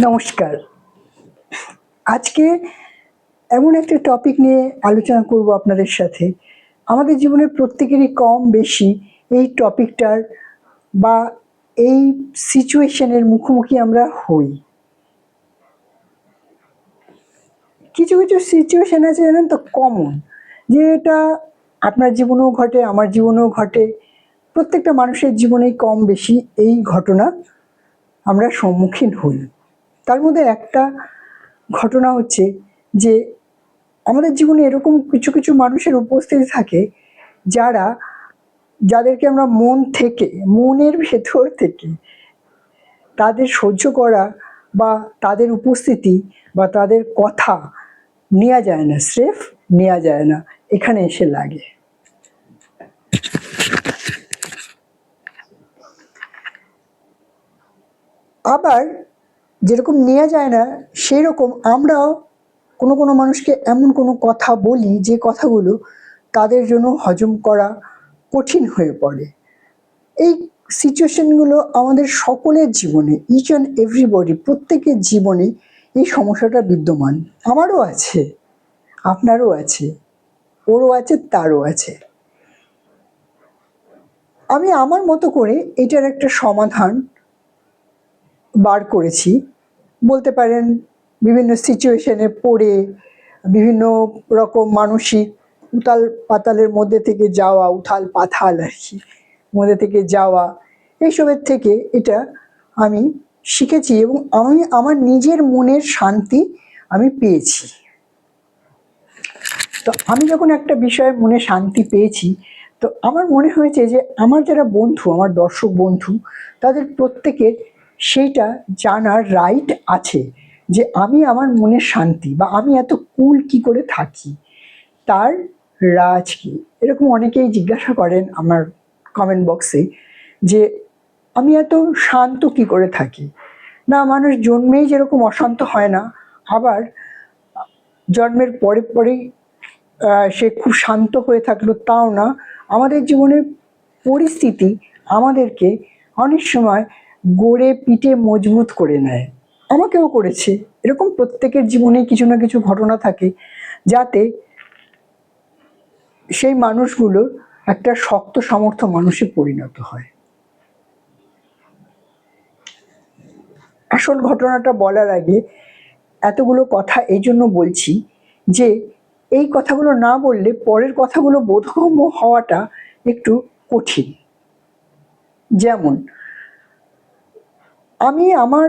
নমস্কার। আজকে এমন একটা টপিক নিয়ে আলোচনা করব আপনাদের সাথে। আমাদের জীবনের প্রত্যেকেরই কম বেশি এই টপিকটার বা এই সিচুয়েশনের মুখোমুখি আমরা হই। কিছু কিছু সিচুয়েশন আছে জানেন তো কমন যে এটা আপনার জীবনেও ঘটে, আমার জীবনেও ঘটে। প্রত্যেকটা মানুষের জীবনেই কম বেশি এই ঘটনা আমরা সম্মুখীন হই। তার মধ্যে একটা ঘটনা হচ্ছে যে আমাদের জীবনে এরকম কিছু কিছু মানুষের উপস্থিতি থাকে যারা, যাদেরকে আমরা মন থেকে, মনের ভেতর থেকে তাদের সহ্য করা বা তাদের উপস্থিতি বা তাদের কথা নেওয়া যায় না, স্রেফ নেওয়া যায় না, এখানে এসে লাগে। আবার যেরকম নেওয়া যায় না সেই রকম আমরাও কোনো কোনো মানুষকে এমন কোনো কথা বলি যে কথাগুলো তাদের জন্য হজম করা কঠিন হয়ে পড়ে। এই সিচুয়েশনগুলো আমাদের সকলের জীবনে ইচ অ্যান্ড এভরিবডি প্রত্যেকের জীবনে এই সমস্যাটা বিদ্যমান। আমারও আছে, আপনারও আছে, ওরও আছে, তারও আছে। আমি আমার মতো করে এটার একটা সমাধান বার করেছি। বলতে পারেন, বিভিন্ন সিচুয়েশনে পড়ে, বিভিন্ন রকম মানসিক উতাল পাতালের মধ্যে থেকে যাওয়া, উথাল পাথাল আর কি, মধ্যে থেকে যাওয়া, এইসবের থেকে এটা আমি শিখেছি এবং আমি আমার নিজের মনের শান্তি আমি পেয়েছি। তো আমি যখন একটা বিষয়ে মনে শান্তি পেয়েছি, তো আমার মনে হয়েছে যে আমার যারা বন্ধু, আমার দর্শক বন্ধু, তাদের প্রত্যেকের সেইটা জানার রাইট আছে যে আমি আমার মনের শান্তি বা আমি এত কুল কি করে থাকি। তার রাজ কি? এরকম অনেকেই জিজ্ঞাসা করেন আমার কমেন্ট বক্সে যে আমি এত শান্ত কি করে থাকি? না, মানুষ জন্মেই যেরকম অশান্ত হয় না, আবার জন্মের পরে পরেই সে খুব শান্ত হয়ে থাকল তাও না। আমাদের জীবনের পরিস্থিতি আমাদেরকে অনেক সময় গড়ে পিটে মজবুত করে নেয়। আমাকেও করেছে। এরকম প্রত্যেকের জীবনে কিছু না কিছু ঘটনা থাকে যাতে সেই মানুষগুলো একটা শক্ত সামর্থ্য মানুষে পরিণত হয়। আসল ঘটনাটা বলার আগে এতগুলো কথা এই জন্য বলছি যে, এই কথাগুলো না বললে পরের কথাগুলো বোধগম্য হওয়াটা একটু কঠিন। যেমন আমি আমার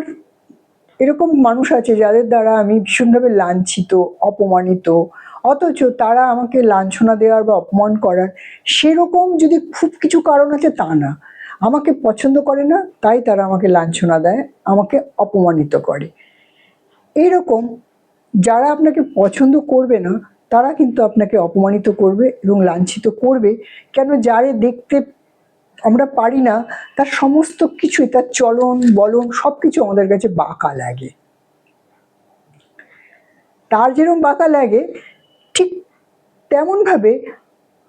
এরকম মানুষ আছে যাদের দ্বারা আমি ভীষণভাবে লাঞ্ছিত, অপমানিত। অথচ তারা আমাকে লাঞ্ছনা দেওয়ার বা অপমান করার সেরকম যদি খুব কিছু কারণ আছে তা না। আমাকে পছন্দ করে না, তাই তারা আমাকে লাঞ্ছনা দেয়, আমাকে অপমানিত করে। এরকম যারা আপনাকে পছন্দ করবে না, তারা কিন্তু আপনাকে অপমানিত করবে এবং লাঞ্ছিত করবে। কেন যারে দেখতে আমরা পারি না, তার সমস্ত কিছুই, তার চলন, বলন সব কিছু আমাদের কাছে বাঁকা লাগে। তার যেরকম বাঁকা লাগে, ঠিক তেমনভাবে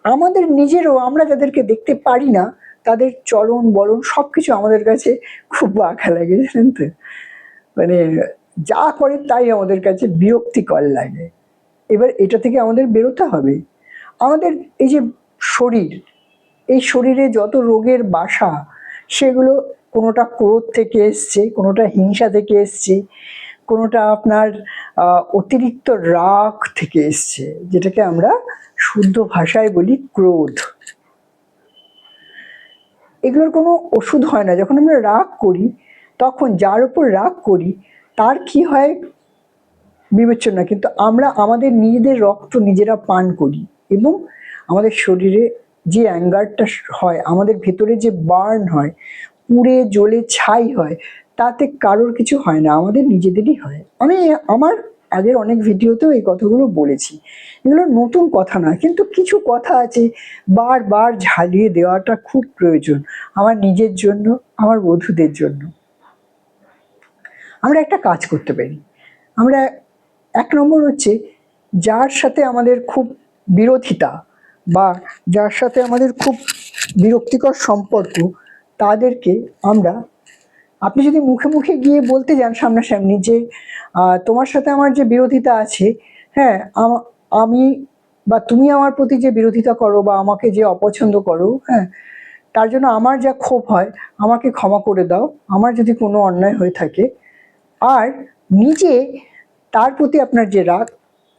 আমাদের নিজেরও আমরা যাদেরকে দেখতে পারি না, তাদের চলন, বলন সব কিছু আমাদের কাছে খুব বাঁকা লাগে, জানেন তো? মানে যা করে তাই আমাদের কাছে বিরক্তিকর লাগে। এবার এটা থেকে আমাদের বেরোতে হবে। আমাদের এই যে শরীর এই শরীরে যত রোগের বাসা, সেগুলো কোনোটা ক্রোধ থেকে এসছে, কোনোটা হিংসা থেকে এসছে, কোনোটা আপনার অতিরিক্ত রাগ থেকে এসছে, যেটাকে আমরা শুদ্ধ ভাষায় বলি ক্রোধ। এগুলোর কোনো ওষুধ হয় না। যখন আমরা রাগ করি, তখন যার উপর রাগ করি, তার কি হয়? বিবেচনা কিন্তু আমরা আমাদের নিজেদের রক্ত নিজেরা পান করি এবং আমাদের শরীরে যে অ্যাঙ্গারটা হয়, আমাদের ভেতরে যে বার্ন হয়, পুড়ে, জ্বলে, ছাই হয়, তাতে কারোর কিছু হয় না, আমাদের নিজেদেরই হয়। আমি আমার আগের অনেক ভিডিওতেও এই কথাগুলো বলেছি। এগুলো নতুন কথা না, কিন্তু কিছু কথা আছে বারবার ঝালিয়ে দেওয়াটা খুব প্রয়োজন, আমার নিজের জন্য, আমার বধূদের জন্য। আমরা একটা কাজ করতে পারি। আমরা এক নম্বর হচ্ছে, যার সাথে আমাদের খুব বিরোধিতা বা যার সাথে আমাদের খুব বিরক্তিকর সম্পর্ক, তাদেরকে আমরা, আপনি যদি মুখে মুখে গিয়ে বলতে যান সামনাসামনি যে তোমার সাথে আমার যে বিরোধিতা আছে হ্যাঁ আমি বা তুমি আমার প্রতি যে বিরোধিতা করো বা আমাকে যে অপছন্দ করো হ্যাঁ তার জন্য আমার যা ক্ষোভ হয়, আমাকে ক্ষমা করে দাও, আমার যদি কোনো অন্যায় হয়ে থাকে। আর নিজে তার প্রতি আপনার যে রাগ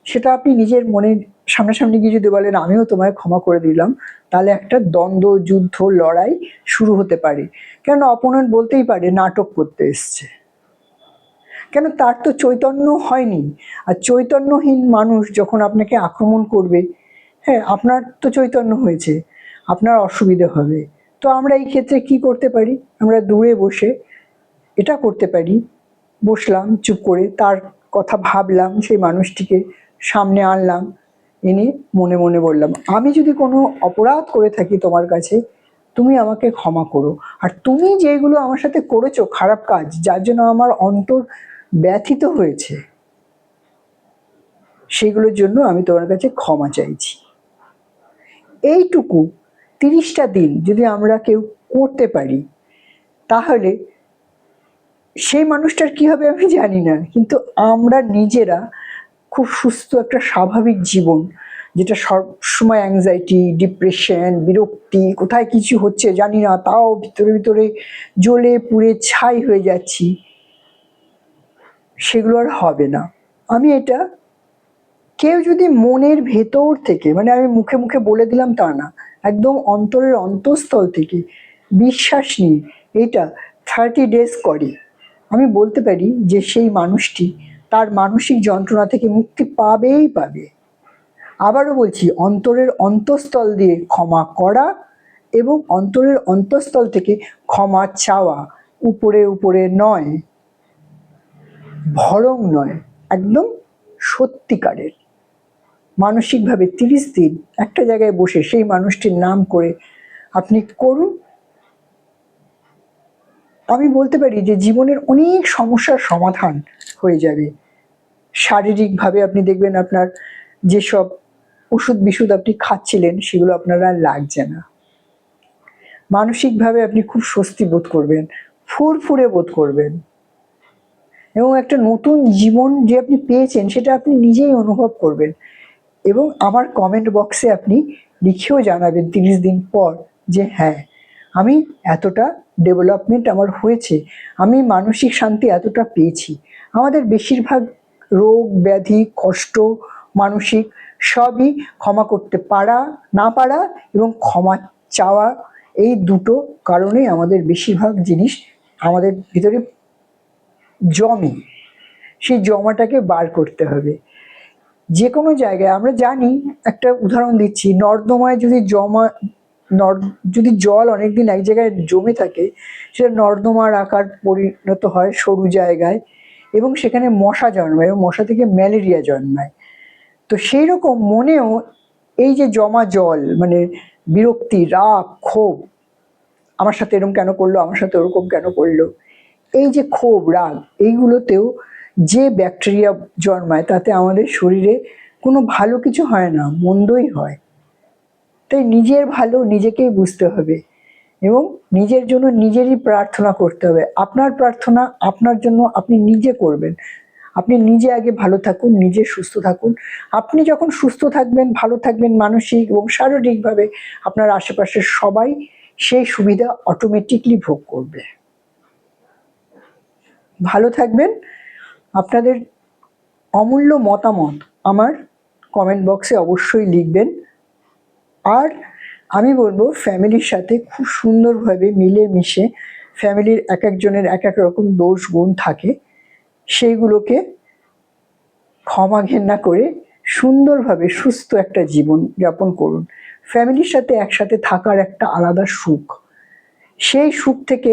সেটা আপনি নিজের মনে সামনাসামনি গিয়ে যদি বলেন, আমিও তোমায় ক্ষমা করে দিলাম, তাহলে একটা দ্বন্দ্ব, যুদ্ধ, লড়াই শুরু হতে পারে। কেন অপোনেন্ট বলতেই পারে, নাটক করতে এসছে। কেন তার তো চৈতন্য হয়নি। আর চৈতন্যহীন মানুষ যখন আপনাকে আক্রমণ করবে হ্যাঁ আপনার তো চৈতন্য হয়েছে, আপনার অসুবিধে হবে। তো আমরা এই ক্ষেত্রে কি করতে পারি? আমরা দূরে বসে এটা করতে পারি। বসলাম, চুপ করে তার কথা ভাবলাম সেই মানুষটিকে। সামনে আনলাম। এনে মনে মনে বললাম, আমি যদি কোনো অপরাধ করে থাকি তোমার কাছে, তুমি আমাকে ক্ষমা করো। আর তুমি যেগুলো আমার সাথে করেছ, খারাপ কাজ, যার জন্য আমার অন্তর ব্যথিত হয়েছে, সেগুলোর জন্য আমি তোমার কাছে ক্ষমা চাইছি। এইটুকু তিরিশটা দিন যদি আমরা কেউ করতে পারি, তাহলে সেই মানুষটার কি হবে আমি জানি না। কিন্তু আমরা নিজেরা খুব সুস্থ একটা স্বাভাবিক জীবন, যেটা সবসময় অ্যাংজাইটি ডিপ্রেশন বিরক্তি, কোথায় কিছু হচ্ছে জানি না, তাও ভিতরে ভিতরে জ্বলে পুড়ে ছাই হয়ে যাচ্ছি। সেগুলো আর হবে না। আমি এটা কেউ যদি মনের ভেতর থেকে মানে আমি মুখে মুখে বলে দিলাম তা না, একদম অন্তরের অন্তঃস্থল থেকে বিশ্বাস নিয়ে এটা থার্টি ডেজ করে। আমি বলতে পারি যে সেই মানুষটি তার মানসিক যন্ত্রণা থেকে মুক্তি পাবেই পাবে। আবারও বলছি, অন্তরের অন্তঃস্থল দিয়ে ক্ষমা করা এবং অন্তরের অন্তঃস্থল থেকে ক্ষমা চাওয়া উপরে উপরে নয়, ভরং নয়, একদম সত্যিকারের। মানসিকভাবে তিরিশ দিন একটা জায়গায় বসে সেই মানুষটির নাম করে আপনি করুন আমি বলতে পারি যে জীবনের অনেক সমস্যার সমাধান হয়ে যাবে। শারীরিকভাবে আপনি দেখবেন আপনার যেসব ওষুধ বিশুদ আপনি খাচ্ছিলেন, সেগুলো আপনার আর লাগছে না। মানসিকভাবে আপনি খুব স্বস্তি বোধ করবেন, ফুরফুরে বোধ করবেন। এবং একটা নতুন জীবন যে আপনি পেয়েছেন, সেটা আপনি নিজেই অনুভব করবেন। এবং আমার কমেন্ট বক্সে আপনি লিখেও জানাবেন তিরিশ দিন পর যে হ্যাঁ আমি এতটা ডেভেলপমেন্ট আমার হয়েছে, আমি মানসিক শান্তি এতটা পেয়েছি। আমাদের বেশিরভাগ রোগ, ব্যাধি, কষ্ট, মানসিক সবই ক্ষমা করতে পারা, না পারা এবং ক্ষমা চাওয়া এই দুটো কারণেই আমাদের বেশিরভাগ জিনিস আমাদের ভিতরে জমে। সেই জমাটাকে বার করতে হবে। যে কোনো জায়গায় আমরা জানি, একটা উদাহরণ দিচ্ছি, নর্দমায় যদি জমা নর যদি জল অনেকদিন এক জায়গায় জমে থাকে, সেটা নর্দমার আকার পরিণত হয় সরু জায়গায় এবং সেখানে মশা জন্মায় এবং মশা থেকে ম্যালেরিয়া জন্মায়। তো সেই রকম মনেও এই যে জমা জল মানে বিরক্তি, রাগ, ক্ষোভ, আমার সাথে এরকম কেন করল, আমার সাথে ওরকম কেন করল, এই যে ক্ষোভ, রাগ, এইগুলোতেও যে ব্যাকটেরিয়া জন্মায় তাতে আমাদের শরীরে কোনো ভালো কিছু হয় না, মন্দই হয়। তাই নিজের ভালো নিজেকেই বুঝতে হবে এবং নিজের জন্য নিজেরই প্রার্থনা করতে হবে। আপনার প্রার্থনা আপনার জন্য আপনি নিজে করবেন। আপনি নিজে আগে ভালো থাকুন, নিজে সুস্থ থাকুন। আপনি যখন সুস্থ থাকবেন, ভালো থাকবেন মানসিক এবং শারীরিকভাবে আপনার আশেপাশের সবাই সেই সুবিধা অটোমেটিকলি ভোগ করবে। ভালো থাকবেন। আপনাদের অমূল্য মতামত আমার কমেন্ট বক্সে অবশ্যই লিখবেন। আর আমি বলব ফ্যামিলির সাথে খুব সুন্দরভাবে মিলে মিশে ফ্যামিলির এক একজনের এক এক রকম দোষ গুণ থাকে, সেইগুলোকে ক্ষমা ঘেন্না করে সুন্দরভাবে সুস্থ একটা জীবন যাপন করুন। ফ্যামিলির সাথে একসাথে থাকার একটা আলাদা সুখ। সেই সুখ থেকে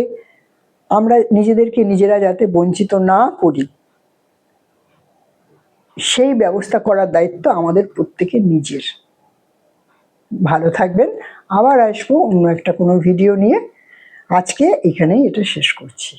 আমরা নিজেদেরকে নিজেরা যাতে বঞ্চিত না করি, সেই ব্যবস্থা করার দায়িত্ব আমাদের প্রত্যেকের নিজের। ভালো থাকবেন। আবার আসব অন্য একটা কোনো ভিডিও নিয়ে। আজকে এখানেই এটা শেষ করছি।